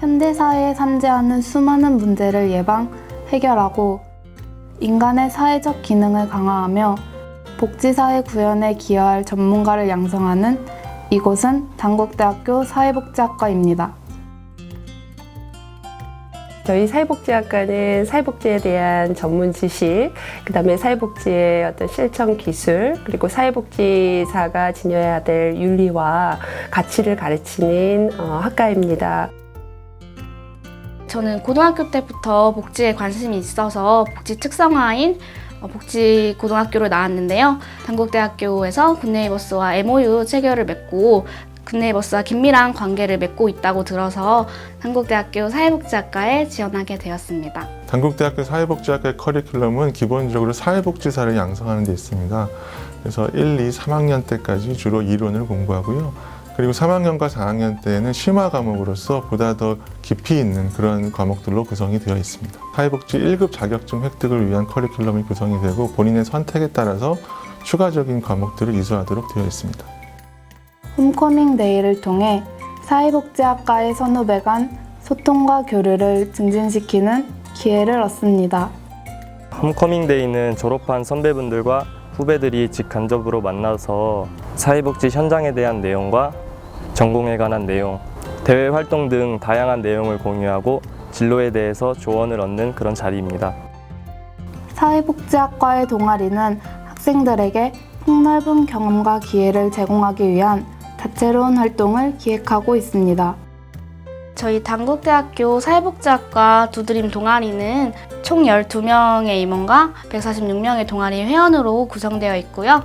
현대사회에 산재하는 수많은 문제를 예방, 해결하고 인간의 사회적 기능을 강화하며 복지사회 구현에 기여할 전문가를 양성하는 이곳은 단국대학교 사회복지학과입니다. 저희 사회복지학과는 사회복지에 대한 전문 지식, 그 다음에 사회복지의 어떤 실천 기술, 그리고 사회복지사가 지녀야 될 윤리와 가치를 가르치는 어, 학과입니다. 저는 고등학교 때부터 복지에 관심이 있어서 복지 특성화인 어, 복지 고등학교로 나왔는데요. 단국대학교에서 굿네이버스와 MOU 체결을 맺고 굿네이버스와 긴밀한 관계를 맺고 있다고 들어서 단국대학교 사회복지학과에 지원하게 되었습니다. 단국대학교 사회복지학과의 커리큘럼은 기본적으로 사회복지사를 양성하는 데 있습니다. 그래서 1, 2, 3학년 때까지 주로 이론을 공부하고요. 그리고 3학년과 4학년 때에는 심화 과목으로서 보다 더 깊이 있는 그런 과목들로 구성이 되어 있습니다. 사회복지 1급 자격증 획득을 위한 커리큘럼이 구성이 되고 본인의 선택에 따라서 추가적인 과목들을 이수하도록 되어 있습니다. 홈커밍 데이를 통해 사회복지학과의 선후배 간 소통과 교류를 증진시키는 기회를 얻습니다. 홈커밍 데이는 졸업한 선배분들과 후배들이 직간접으로 만나서 사회복지 현장에 대한 내용과 전공에 관한 내용, 대외 활동 등 다양한 내용을 공유하고 진로에 대해서 조언을 얻는 그런 자리입니다. 사회복지학과의 동아리는 학생들에게 폭넓은 경험과 기회를 제공하기 위한 다채로운 활동을 기획하고 있습니다. 저희 단국대학교 사회복지학과 두드림 동아리는 총 12명의 임원과 146명의 동아리 회원으로 구성되어 있고요.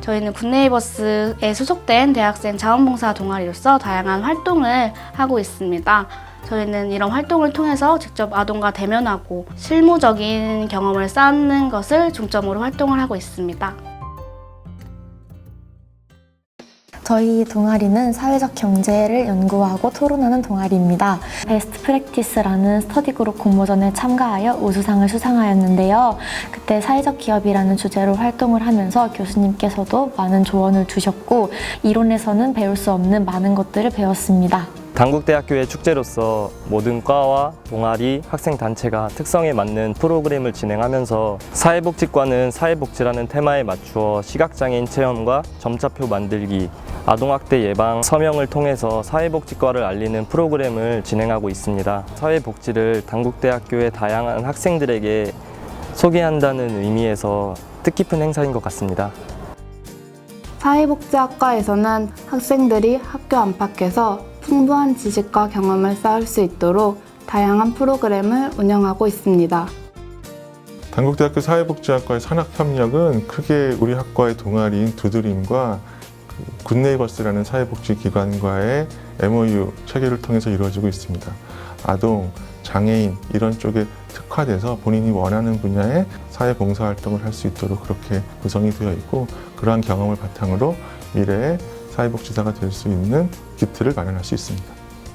저희는 굿네이버스에 소속된 대학생 자원봉사 동아리로서 다양한 활동을 하고 있습니다. 저희는 이런 활동을 통해서 직접 아동과 대면하고 실무적인 경험을 쌓는 것을 중점으로 활동을 하고 있습니다. 저희 동아리는 사회적 경제를 연구하고 토론하는 동아리입니다. 베스트 프랙티스라는 스터디 그룹 공모전에 참가하여 우수상을 수상하였는데요. 그때 사회적 기업이라는 주제로 활동을 하면서 교수님께서도 많은 조언을 주셨고 이론에서는 배울 수 없는 많은 것들을 배웠습니다. 단국대학교의 축제로서 모든 과와 동아리, 학생단체가 특성에 맞는 프로그램을 진행하면서 사회복지과는 사회복지라는 테마에 맞추어 시각장애인 체험과 점자표 만들기, 아동학대 예방 서명을 통해서 사회복지과를 알리는 프로그램을 진행하고 있습니다. 사회복지를 단국대학교의 다양한 학생들에게 소개한다는 의미에서 뜻깊은 행사인 것 같습니다. 사회복지학과에서는 학생들이 학교 안팎에서 풍부한 지식과 경험을 쌓을 수 있도록 다양한 프로그램을 운영하고 있습니다. 단국대학교 사회복지학과의 산학협력은 크게 우리 학과의 동아리인 두드림과 그 굿네이버스라는 사회복지기관과의 MOU 체결을 통해서 이루어지고 있습니다. 아동, 장애인 이런 쪽에 특화돼서 본인이 원하는 분야의 사회봉사활동을 할 수 있도록 그렇게 구성이 되어 있고 그러한 경험을 바탕으로 미래에 사회복지사가 될 수 있는 기틀을 마련할 수 있습니다.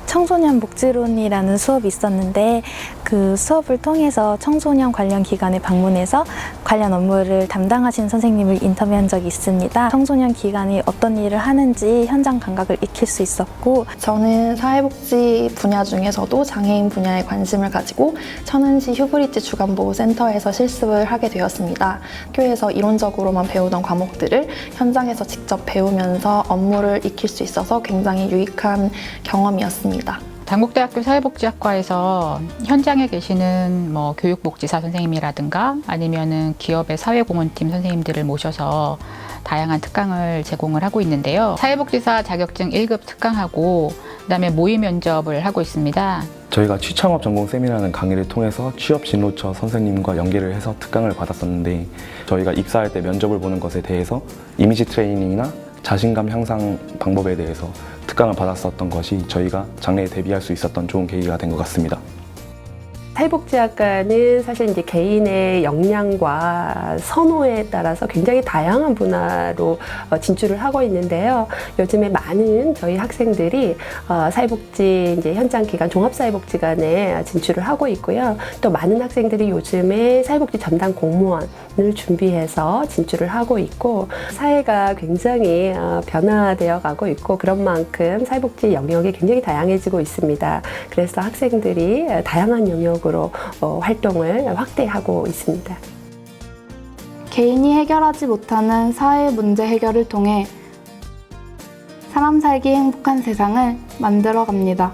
청소년 복지론이라는 수업이 있었는데 그 수업을 통해서 청소년 관련 기관에 방문해서 관련 업무를 담당하신 선생님을 인터뷰한 적이 있습니다. 청소년 기관이 어떤 일을 하는지 현장 감각을 익힐 수 있었고 저는 사회복지 분야 중에서도 장애인 분야에 관심을 가지고 천은시 휴브리지 주간보호센터에서 실습을 하게 되었습니다. 학교에서 이론적으로만 배우던 과목들을 현장에서 직접 배우면서 업무를 익힐 수 있어서 굉장히 유익한 경험이었습니다. 단국대학교 사회복지학과에서 현장에 계시는 뭐 교육복지사 선생님이라든가 아니면은 기업의 사회공헌팀 선생님들을 모셔서 다양한 특강을 제공을 하고 있는데요. 사회복지사 자격증 1급 특강하고 그다음에 모의 면접을 하고 있습니다. 저희가 취창업 전공 세미나라는 강의를 통해서 취업 진로처 선생님과 연계를 해서 특강을 받았었는데 저희가 입사할 때 면접을 보는 것에 대해서 이미지 트레이닝이나 자신감 향상 방법에 대해서 특강을 받았었던 것이 저희가 장래에 대비할 수 있었던 좋은 계기가 된 것 같습니다. 사회복지학과는 사실 이제 개인의 역량과 선호에 따라서 굉장히 다양한 분야로 어, 진출을 하고 있는데요. 요즘에 많은 저희 학생들이 어, 사회복지 이제 현장 기관 종합사회복지관에 진출을 하고 있고요. 또 많은 학생들이 요즘에 사회복지 전담 공무원을 준비해서 진출을 하고 있고 사회가 굉장히 어, 변화되어 가고 있고 그런 만큼 사회복지 영역이 굉장히 다양해지고 있습니다. 그래서 학생들이 다양한 영역 으로 어, 활동을 확대하고 있습니다. 개인이 해결하지 못하는 사회 문제 해결을 통해 사람 살기 행복한 세상을 만들어 갑니다.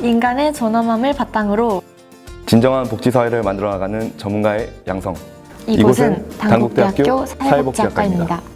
인간의 존엄함을 바탕으로 진정한 복지 사회를 만들어 나가는 전문가의 양성. 이곳은 이곳은 단국대학교 단국대학교 사회복지학과입니다. 사회복지학과입니다.